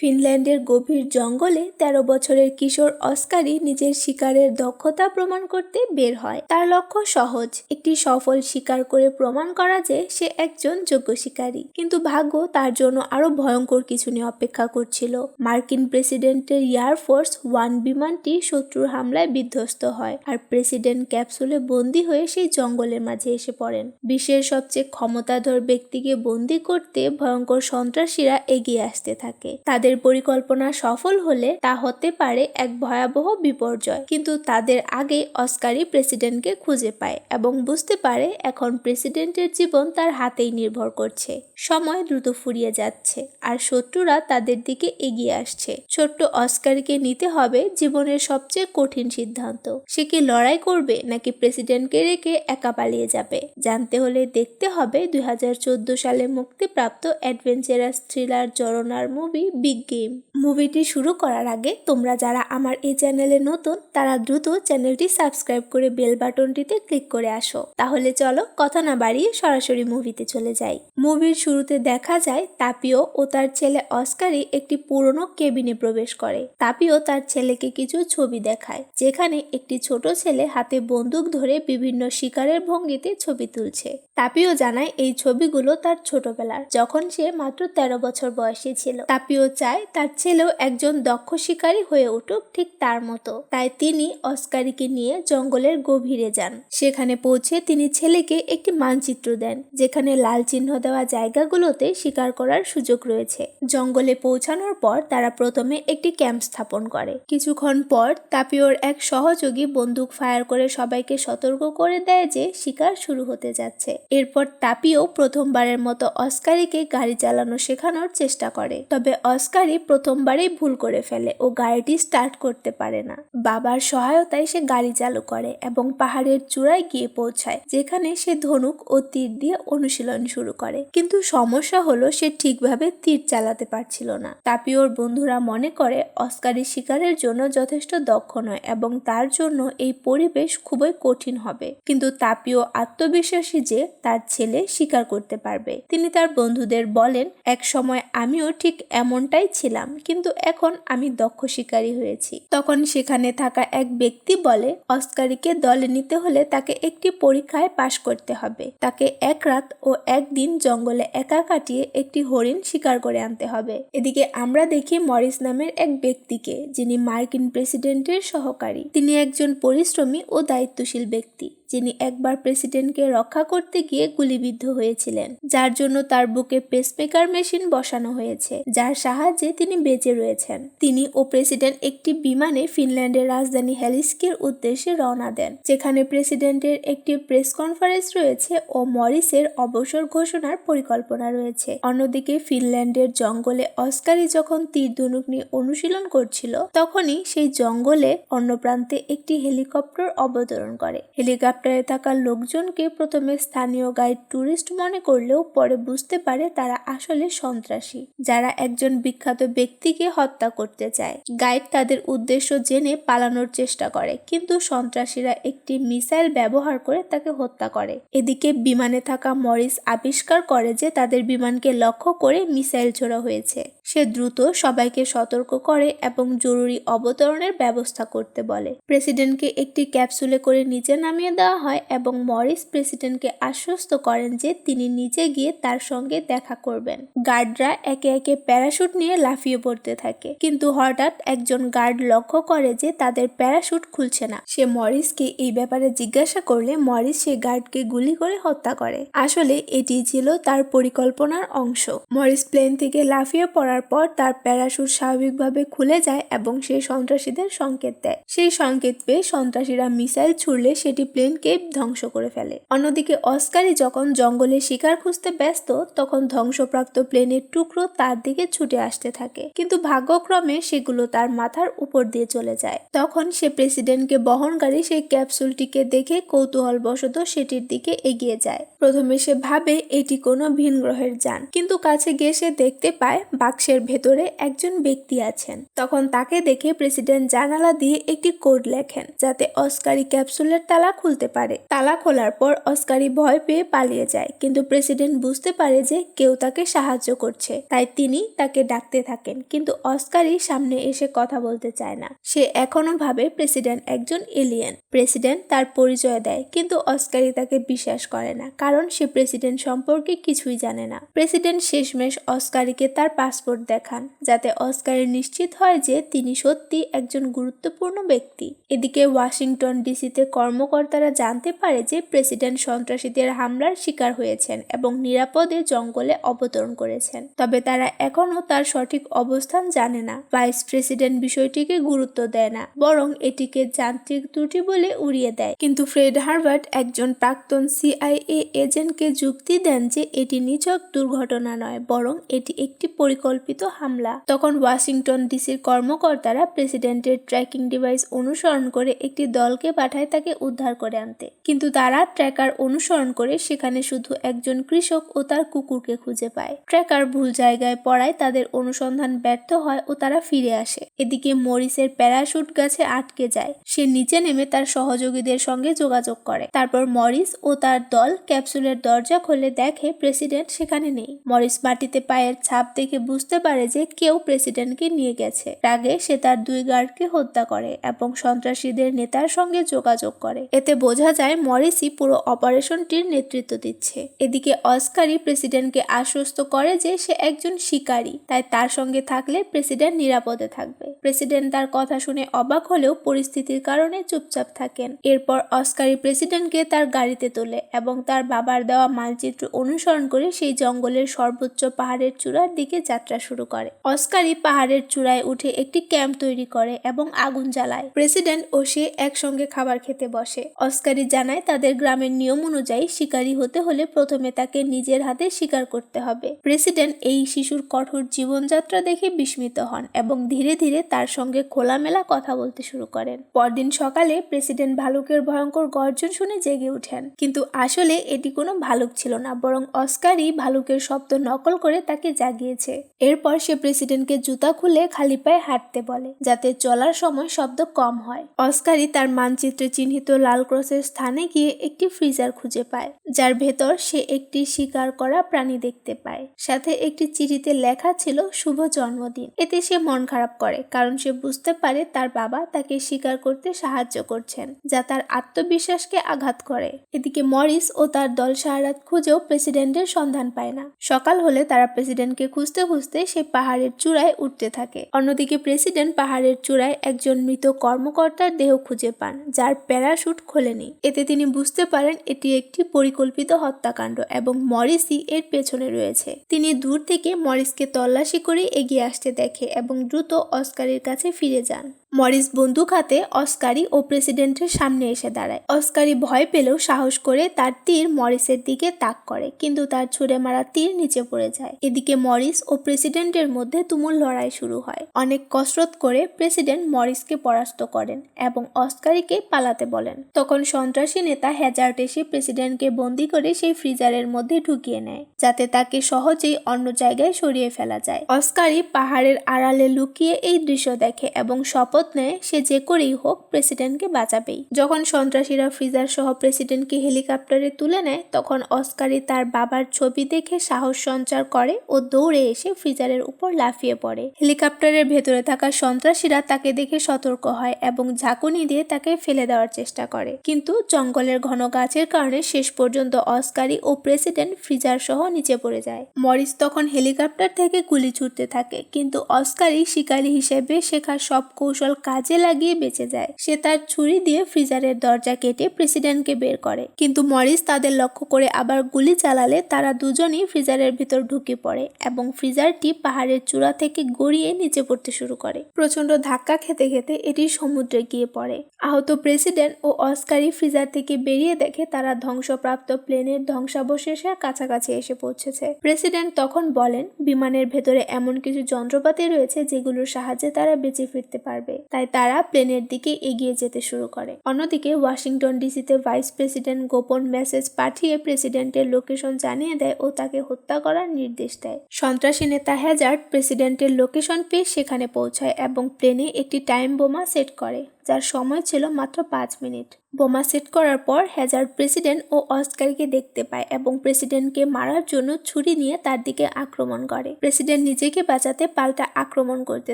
ফিনল্যান্ডের গভীর জঙ্গলে তেরো বছরের কিশোর অস্কারি নিজের শিকারের দক্ষতা প্রমাণ করতে বের হয়। তার লক্ষ্য সহজ। একটি সফল শিকার করে প্রমাণ করা যে সে একজন যোগ্য শিকারী। কিন্তু ভাগ্য তার জন্য আরও ভয়ঙ্কর কিছু নিয়ে অপেক্ষা করছিল। মার্কিন প্রেসিডেন্টের এয়ারফোর্স ওয়ান বিমানটি শত্রুর হামলায় বিধ্বস্ত হয় আর প্রেসিডেন্ট ক্যাপসুলে বন্দী হয়ে সেই জঙ্গলের মাঝে এসে পড়েন। বিশ্বের সবচেয়ে ক্ষমতাধর ব্যক্তিকে বন্দী করতে ভয়ঙ্কর সন্ত্রাসীরা এগিয়ে আসতে থাকে। তাদের পরিকল্পনা সফল হলে তা হতে পারে এক ভয়াবহ বিপর্যয়। কিন্তু তাদের আগেই অস্কারি প্রেসিডেন্টকে খুঁজে পায় এবং বুঝতে পারে এখন প্রেসিডেন্টের জীবন তার হাতেই নির্ভর করছে। সময় দ্রুত ফুরিয়ে যাচ্ছে আর শত্রুরা তাদের দিকে এগিয়ে আসছে। ছোট্ট অস্কারকে নিতে হবে জীবনের সবচেয়ে কঠিন সিদ্ধান্ত। সে কি লড়াই করবে নাকি প্রেসিডেন্টকে রেখে একা পালিয়ে যাবে? জানতে হলে দেখতে হবে দুই হাজার চোদ্দ সালে মুক্তিপ্রাপ্ত অ্যাডভেঞ্চারাস থ্রিলার জরনার মুভি বিগ গেম মুভিটি শুরু করার আগে তোমরা যারা আমার এই চ্যানেলে নতুন, তারা দ্রুত চ্যানেলটি সাবস্ক্রাইব করে বেল বাটনটিতে ক্লিক করে আসো। তাহলে চলো কথা না বাড়িয়ে সরাসরি মুভিতে চলে যাই। মুভির শুরুতে দেখা যায় তাপিও ও তার ছেলে অস্কারি একটি পুরনো কেবিনে প্রবেশ করে। তাপিও তার ছেলেকে কিছু ছবি দেখায়, যেখানে একটি ছোট ছেলে হাতে বন্দুক ধরে বিভিন্ন শিকারের ভঙ্গিতে ছবি তুলছে। তাপিও জানায় এই ছবিগুলো তার ছোটবেলার, যখন সে মাত্র তেরো বছর বয়সী ছিল। তাপিও চায় তার ছেলেও একজন দক্ষ শিকারী হয়ে উঠুক ঠিক তার মতো। তাই তিনি অস্কারিকে নিয়ে জঙ্গলের গভীরে যান। সেখানে পৌঁছে তিনি ছেলেকে একটি মানচিত্র দেন, যেখানে লাল চিহ্ন দেওয়া জায়গাগুলোতে শিকার করার সুযোগ রয়েছে। জঙ্গলে পৌঁছানোর পর তারা প্রথমে একটি ক্যাম্প স্থাপন করে। কিছুক্ষণ পর তাপিওর এক সহযোগী বন্দুক ফায়ার করে সবাইকে সতর্ক করে দেয় যে শিকার শুরু হতে যাচ্ছে। এরপর তাপিও প্রথমবারের মতো অস্কারিকে গাড়ি চালানো শেখানোর চেষ্টা করে। তবে অস্কারি প্রথমবারই ভুল করে ফেলে ও গাড়িটি স্টার্ট করতে পারে না। বাবার সহায়তায় সে গাড়ি চালু করে এবং পাহাড়ের চূড়ায় গিয়ে পৌঁছায়, যেখানে সে ধনুক ও তীর দিয়ে অনুশীলন শুরু করে। কিন্তু সমস্যা হলো সে ঠিকভাবে তীর চালাতে পারছিল না। তাপিওর বন্ধুরা মনে করে অস্কারি শিকারের জন্য যথেষ্ট দক্ষ নয় এবং তার জন্য এই পরিবেশ খুবই কঠিন হবে। কিন্তু তাপিও আত্মবিশ্বাসী যে তার ছেলে শিকার করতে পারবে। তিনি তার বন্ধুদের বলেন এক সময় আমিও ঠিক এমনটাই ছিলাম, কিন্তু এখন আমি দক্ষ শিকারী হয়েছি। তখন সেখানে থাকা এক ব্যক্তি বলে, অস্কারিকে দলে নিতে হলে তাকে একটি পরীক্ষায় পাশ করতে হবে। তাকে এক রাত ও একদিন জঙ্গলে একা কাটিয়ে একটি হরিণ শিকার করে আনতে হবে। এদিকে আমরা দেখি মরিস নামের এক ব্যক্তিকে, যিনি মার্কিন প্রেসিডেন্টের সহকারী। তিনি একজন পরিশ্রমী ও দায়িত্বশীল ব্যক্তি। যিনি একবার প্রেসিডেন্টকে রক্ষা করতে গিয়ে গুলিবিদ্ধ হয়েছিলেন, যার জন্য তার বুকে পেসমেকার মেশিন বসানো হয়েছে, যার সাহায্যে তিনি বেঁচে রয়েছেন। তিনি ও প্রেসিডেন্ট একটি বিমানে ফিনল্যান্ডের রাজধানী হেলিস্কির উদ্দেশ্যে রওনা দেন, যেখানে প্রেসিডেন্টের একটি প্রেস কনফারেন্স রয়েছে ও মরিসের অবসর ঘোষণার পরিকল্পনা রয়েছে। অন্যদিকে ফিনল্যান্ডের জঙ্গলে অস্কারি যখন তীর ধনুক নিয়ে অনুশীলন করছিল, তখনই সেই জঙ্গলে অন্য প্রান্তে একটি হেলিকপ্টার অবতরণ করে। হেলিকপ্টার হেলিকপ্টারে থাকা লোকজনকে প্রথমে স্থানীয় গাইড ট্যুরিস্ট মনে করলেও পরে বুঝতে পারে তারা আসলে সন্ত্রাসী, যারা একজন বিখ্যাত ব্যক্তিকে হত্যা করতে চায়। গাইড তাদের উদ্দেশ্য জেনে পালানোর চেষ্টা করে, কিন্তু সন্ত্রাসীরা একটি মিসাইল ব্যবহার করে তাকে হত্যা করে। এদিকে বিমানে থাকা মরিস আবিষ্কার করে যে তাদের বিমানকে লক্ষ্য করে মিসাইল ছোড়া হয়েছে। সে দ্রুত সবাইকে সতর্ক করে এবং জরুরি অবতরণের ব্যবস্থা করতে বলে। প্রেসিডেন্টকে একটি ক্যাপসুলে করে নিচে নামিয়ে দেওয়া হয় এবং মরিস প্রেসিডেন্টকে আশ্বস্ত করেন যে তিনি নিচে গিয়ে তার সঙ্গে দেখা করবেন। গার্ডরা একে একে প্যারাশুট নিয়ে লাফিয়ে পড়তে থাকে। কিন্তু হঠাৎ একজন গার্ড লক্ষ্য করে যে তাদের প্যারাশুট খুলছে না। সে মরিসকে এই ব্যাপারে জিজ্ঞাসা করলে মরিস সে গার্ডকে গুলি করে হত্যা করে। আসলে এটি ছিল তার পরিকল্পনার অংশ। মরিস প্লেন থেকে লাফিয়ে পড়ার পর তার প্যারাশুট স্বাভাবিকভাবে খুলে যায় এবং সে সন্ত্রাসীদের সংকেত দেয়। সেই সংকেত পেয়ে সন্ত্রাসীরা মিসাইল ছুড়লে সেটি প্লেনকে ধ্বংস করে ফেলে। অন্যদিকে অস্কারি যখন জঙ্গলে শিকার খুঁজতে ব্যস্ত, তখন ধ্বংসপ্রাপ্ত প্লেনের টুকরো তার দিকে ছুটে আসতে থাকে। কিন্তু ভাগ্যক্রমে সেগুলো তার মাথার উপর দিয়ে চলে যায়। তখন সে প্রেসিডেন্টকে বহনকারী সেই ক্যাপসুলটিকে দেখে কৌতূহল বশত সেটির দিকে এগিয়ে যায়। প্রথমে সে ভাবে, এটি কোনো ভিন গ্রহের যান। কিন্তু কাছে গিয়ে সে দেখতে পায়, বাক্সে গ্লাসের ভেতরে একজন ব্যক্তি আছেন। তখন তাকে দেখে প্রেসিডেন্ট জানালা দিয়ে একটি কোড লেখেন, যাতে অস্কারি ক্যাপসুলের তালা খুলতে পারে। তালা খোলার পর অস্কারি ভয় পেয়ে পালিয়ে যায়, কিন্তু প্রেসিডেন্ট বুঝতে পারে যে কেউ তাকে সাহায্য করছে। তাই তিনি তাকে ডাকতে থাকেন, কিন্তু অস্কারি সামনে এসে কথা বলতে চায় না। সে এখনও ভাবে প্রেসিডেন্ট একজন এলিয়েন। প্রেসিডেন্ট তার পরিচয় দেয়, কিন্তু অস্কারি তাকে বিশ্বাস করে না, কারণ সে প্রেসিডেন্ট সম্পর্কে কিছুই জানে না। প্রেসিডেন্ট শেষমেশ অস্কারিকে তার পাসপোর্ট দেখান, যাতে অস্কারি নিশ্চিত হয় যে তিনি সত্যি একজন গুরুত্বপূর্ণ ব্যক্তি। এদিকে ওয়াশিংটন ডিসিতে কর্মকর্তারা জানতে পারে যে প্রেসিডেন্ট সন্ত্রাসীদের হামলার শিকার হয়েছেন এবং নিরাপদে জঙ্গলে অবতরণ করেছেন। তবে তারা এখনও তার সঠিক অবস্থান জানে না। ভাইস প্রেসিডেন্ট বিষয়টিকে গুরুত্ব দেয় না, বরং এটিকে যান্ত্রিক ত্রুটি বলে উড়িয়ে দেয়। কিন্তু ফ্রেড হার্ভার্ট একজন প্রাক্তন সিআইএ এজেন্টকে যুক্তি দেন যে এটি নিছক দুর্ঘটনা নয়, বরং এটি একটি পরিকল্পিত হামলা। তখন ওয়াশিংটন ডিসির কর্মকর্তারা প্রেসিডেন্টের ট্র্যাকিং ডিভাইস অনুসরণ করে একটি দলকে পাঠায় তাকে উদ্ধার করে আনতে। কিন্তু তারা ট্র্যাকার অনুসরণ করে সেখানে শুধু একজন কৃষক ও তার কুকুরকে খুঁজে পায়। ট্র্যাকার ভুল জায়গায় পড়ায় তাদের অনুসন্ধান ব্যর্থ হয় ও তারা ফিরে আসে। এদিকে মরিসের প্যারাশুট গাছে আটকে যায়। সে নিচে নেমে তার সহযোগীদের সঙ্গে যোগাযোগ করে। তারপর মরিস ও তার দল ক্যাপসুলের দরজা খুলে দেখে প্রেসিডেন্ট সেখানে নেই। মরিস মাটিতে পায়ের ছাপ দেখে বুঝতে পারে যে কেউ প্রেসিডেন্টকে নিয়ে গেছে। রাগে সে তার দুই গার্ডকে হত্যা করে এবং সন্ত্রাসীদের নেতার সঙ্গে যোগাযোগ করে। এতে বোঝা যায় মরিসই পুরো অপারেশনটির নেতৃত্ব দিচ্ছে। এদিকে অস্কারি প্রেসিডেন্টকে আশ্বস্ত করে যে সে একজন শিকারী, তাই তার সঙ্গে থাকলে প্রেসিডেন্ট নিরাপদে থাকবে। প্রেসিডেন্ট তার কথা শুনে অবাক হলেও পরিস্থিতির কারণে চুপচাপ থাকেন। এরপর অস্কারি প্রেসিডেন্টকে তার গাড়িতে তোলে এবং তার বাবার দেওয়া মানচিত্র অনুসরণ করে সেই জঙ্গলের সর্বোচ্চ পাহাড়ের চূড়ার দিকে যাত্রা শুরু করে। অস্কারি পাহাড়ের চূড়ায় উঠে একটি ক্যাম্প তৈরি করে এবং আগুন জ্বালায়। প্রেসিডেন্ট ও সে একসঙ্গে খাবার খেতে বসে। অস্কারি জানায় তাদের গ্রামের নিয়ম অনুযায়ী শিকারী হতে হলে প্রথমে তাকে নিজের হাতে শিকার করতে হবে। প্রেসিডেন্ট এই শিশুর কঠোর জীবনযাত্রা দেখে বিস্মিত হন এবং ধীরে ধীরে তার সঙ্গে খোলামেলা কথা বলতে শুরু করেন। পরদিন সকালে প্রেসিডেন্ট ভালুকের ভয়ঙ্কর গর্জন শুনে জেগে ওঠেন। কিন্তু আসলে এটি কোনো ভালুক ছিল না, বরং অস্কারই ভালুকের শব্দ নকল করে তাকে জাগিয়েছে। এরপর সে প্রেসিডেন্টকে জুতা খুলে খালি পায়ে হাঁটতে বলে, যাতে চলার সময় শব্দ কম হয়। অস্কারই তার মানচিত্রে চিহ্নিত লাল ক্রসের স্থানে গিয়ে একটি ফ্রিজার খুঁজে পায়, যার ভেতর সে একটি শিকার করা প্রাণী দেখতে পায়। সাথে একটি চিঠিতে লেখা ছিল, শুভ জন্মদিন। এতে সে মন খারাপ করে, কারণ সে বুঝতে পারে তার বাবা তাকে শিকার করতে সাহায্য করছেন, যা তার আত্মবিশ্বাসকে আঘাত করে। এদিকে মরিস ও তার দল সারারাত খুঁজেও প্রেসিডেন্টের সন্ধান পায় না। সকাল হলে তারা প্রেসিডেন্টকে খুঁজতে খুঁজতে সেই পাহাড়ের চূড়ায় উঠতে থাকে। অন্যদিকে প্রেসিডেন্ট পাহাড়ের চূড়ায় একজন মৃত কর্মকর্তার দেহ খুঁজে পান, যার প্যারাশুট খোলেনি। এতে তিনি বুঝতে পারেন এটি একটি পরিকল্পিত হত্যাকাণ্ড এবং মরিসি এর পেছনে রয়েছে। তিনি দূর থেকে মরিসকে তল্লাশি করে এগিয়ে আসতে দেখে এবং দ্রুত অস্কারের কাছে ফিরে যান। মরিস বন্দুক হাতে অস্কারি ও প্রেসিডেন্টের সামনে এসে দাঁড়ায়। অস্কারি ভয় পেলেও সাহস করে তার তীর মরিসের দিকে তাক করে, কিন্তু তার ছুড়ে মারা তীর নিচে পড়ে যায়। এদিকে মরিস ও প্রেসিডেন্টের মধ্যে তুমুল লড়াই শুরু হয়। অনেক কসরত করে প্রেসিডেন্ট মরিসকে পরাস্ত করেন এবং অস্কারিকে পালাতে বলেন। তখন সন্ত্রাসী নেতা হ্যাজার্ট এসে প্রেসিডেন্টকে বন্দি করে সেই ফ্রিজারের মধ্যে ঢুকিয়ে নেয়, যাতে তাকে সহজেই অন্য জায়গায় সরিয়ে ফেলা যায়। অস্কারি পাহাড়ের আড়ালে লুকিয়ে এই দৃশ্য দেখে এবং শপথ শপথ নেয় সে যে করেই হোক প্রেসিডেন্টকে বাঁচাবেই। যখন সন্ত্রাসীরা ফ্রিজার সহ প্রেসিডেন্টকে হেলিকপ্টারে তুলে নেয়, তখন অস্কারি তার বাবার ছবি দেখে সাহস সঞ্চার করে ও দৌড়ে এসে ফ্রিজারের উপর লাফিয়ে পড়ে। হেলিকপ্টারের ভেতরে থাকা সন্ত্রাসীরা তাকে দেখে সতর্ক হয় এবং ঝাঁকুনি দিয়ে তাকে ফেলে দেওয়ার চেষ্টা করে। কিন্তু জঙ্গলের ঘন গাছের কারণে শেষ পর্যন্ত অস্কারি ও প্রেসিডেন্ট ফ্রিজার সহ নিচে পড়ে যায়। মরিস তখন হেলিকপ্টার থেকে গুলি ছুটতে থাকে, কিন্তু অস্কারি শিকারী হিসেবে শেখা সব কৌশল কাজে লাগিয়ে বেঁচে যায়। সে তার ছুরি দিয়ে ফ্রিজারের দরজা কেটে প্রেসিডেন্টকে বের করে। কিন্তু মরিস তাদের লক্ষ্য করে আবার গুলি চালালে তারা দুজনই ফ্রিজারের ভিতর ঢুকে পড়ে এবং ফ্রিজারটি পাহাড়ের চূড়া থেকে গড়িয়ে নিচে পড়তে শুরু করে। প্রচণ্ড ধাক্কা খেতে খেতে এটি সমুদ্রে গিয়ে পড়ে। আহত প্রেসিডেন্ট ও অস্কারি ফ্রিজার থেকে বেরিয়ে দেখে তারা ধ্বংসপ্রাপ্ত প্লেনের ধ্বংসাবশেষের কাছাকাছি এসে পৌঁছেছে। প্রেসিডেন্ট তখন বলেন, বিমানের ভেতরে এমন কিছু যন্ত্রপাতি রয়েছে যেগুলোর সাহায্যে তারা বেঁচে ফিরতে পারবে। তাই তারা প্লেনের দিকে এগিয়ে যেতে শুরু করে। অন্যদিকে ওয়াশিংটন ডিসিতে ভাইস প্রেসিডেন্ট গোপন মেসেজ পাঠিয়ে প্রেসিডেন্টের লোকেশন জানিয়ে দেয় ও তাকে হত্যা করার নির্দেশ দেয়। সন্ত্রাসী নেতা হ্যাজার্ড প্রেসিডেন্টের লোকেশন পেয়ে সেখানে পৌঁছায় এবং প্লেনে একটি টাইম বোমা সেট করে। যার সময় ছিল মাত্র পাঁচ মিনিট। বোমা সেট করার পর হ্যাজার্ড প্রেসিডেন্ট ও অস্কারকে দেখতে পায় এবং প্রেসিডেন্টকে মারার জন্য ছুরি নিয়ে তার দিকে আক্রমণ করে। প্রেসিডেন্ট নিজেকে বাঁচাতে পাল্টা আক্রমণ করতে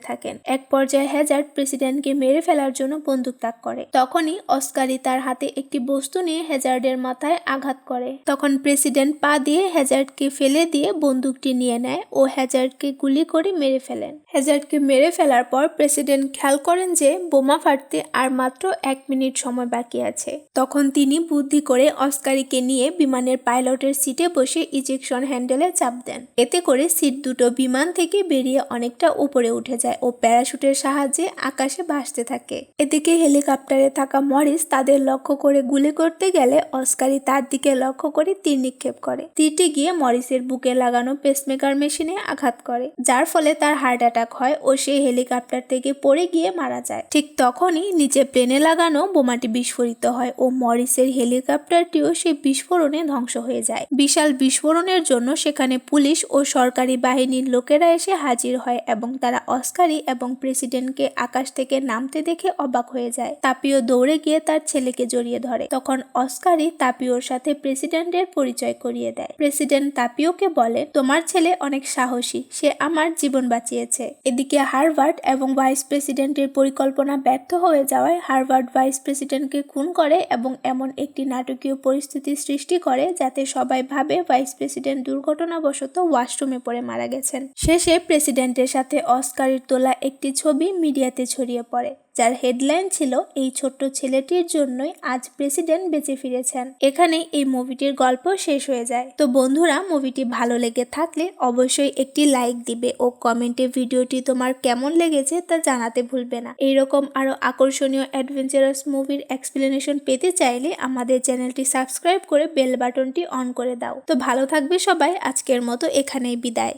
থাকেন। এক পর্যায়ে হ্যাজার্ড প্রেসিডেন্টকে মেরে ফেলার জন্য বন্দুক তাক করে। তখনই অস্কারি তার হাতে একটি বস্তু নিয়ে হ্যাজার্ডের মাথায় আঘাত করে। তখন প্রেসিডেন্ট পা দিয়ে হ্যাজার্ডকে ফেলে দিয়ে বন্দুকটি নিয়ে নেয় ও হ্যাজার্ডকে গুলি করে মেরে ফেলেন। হ্যাজার্ডকে মেরে ফেলার পর প্রেসিডেন্ট খেয়াল করেন যে বোমা ফাটতে আর মাত্র এক মিনিট সময় বাকি আছে। তখন তিনি বুদ্ধি করে অস্কারিকে নিয়ে বিমানের পাইলটের সিটে বসে ইজেকশন হ্যান্ডেলে চাপ দেন। এতে করে সিট দুটো বিমান থেকে বেরিয়ে অনেকটা উপরে উঠে যায় ও প্যারাশুটের সাহায্যে আকাশে ভাসতে থাকে। এদিকে হেলিকপ্টারে থাকা মরিস তাদের লক্ষ্য করে গুলি করতে গেলে অস্কারি তার দিকে লক্ষ্য করে তীর নিক্ষেপ করে। তীরটি গিয়ে মরিসের বুকে লাগানো পেসমেকার মেশিনে আঘাত করে, যার ফলে তার হার্ট অ্যাটাক হয় ও সে হেলিকপ্টার থেকে পড়ে গিয়ে মারা যায়। ঠিক তখনই নিচে প্লেনে লাগানো বোমাটি বিস্ফোরিত হয় ও মরিসের হেলিকপ্টারটিও সেই বিস্ফোরণে ধ্বংস হয়ে যায়। বিশাল বিস্ফোরণের জন্য সেখানে পুলিশ ও সরকারি বাহিনীর লোকেরা এসে হাজির হয় এবং তারা অস্কারি এবং প্রেসিডেন্টকে আকাশ থেকে নামতে দেখে অবাক হয়ে যায়। তাপিও দৌড়ে গিয়ে তার ছেলেকে জড়িয়ে ধরে। তখন অস্কারি তাপিওর সাথে প্রেসিডেন্টের পরিচয় করিয়ে দেয়। প্রেসিডেন্ট তাপিওকে বলে, তোমার ছেলে অনেক সাহসী, সে আমার জীবন বাঁচিয়েছে। এদিকে হার্ভার্ড এবং ভাইস প্রেসিডেন্টের পরিকল্পনা ব্যর্থ হয়ে যাওয়ায় হার্ভার্ড ভাইস প্রেসিডেন্টকে খুন করে এবং এমন একটি নাটকীয় পরিস্থিতি সৃষ্টি করে যাতে সবাই ভাবে ভাইস প্রেসিডেন্ট দুর্ঘটনাবশত ওয়াশরুমে পড়ে মারা গেছেন। শেষে প্রেসিডেন্টের সাথে অস্কারের তোলা একটি ছবি মিডিয়াতে ছড়িয়ে পড়ে। যার হেডলাইন ছিল, এই ছোট্ট ছেলেটির জন্যই আজ প্রেসিডেন্ট বেঁচে ফিরেছেন। এখানেই এই মুভিটির গল্প শেষ হয়ে যায়। তো বন্ধুরা, মুভিটি ভালো লেগে থাকলে অবশ্যই একটি লাইক দিবে ও কমেন্টে ভিডিওটি তোমার কেমন লেগেছে তা জানাতে ভুলবে না। এইরকম আরও আকর্ষণীয় অ্যাডভেঞ্চারাস মুভির এক্সপ্লেনেশন পেতে চাইলে আমাদের চ্যানেলটি সাবস্ক্রাইব করে বেল বাটনটি অন করে দাও। তো ভালো থাকবে সবাই, আজকের মতো এখানেই বিদায়।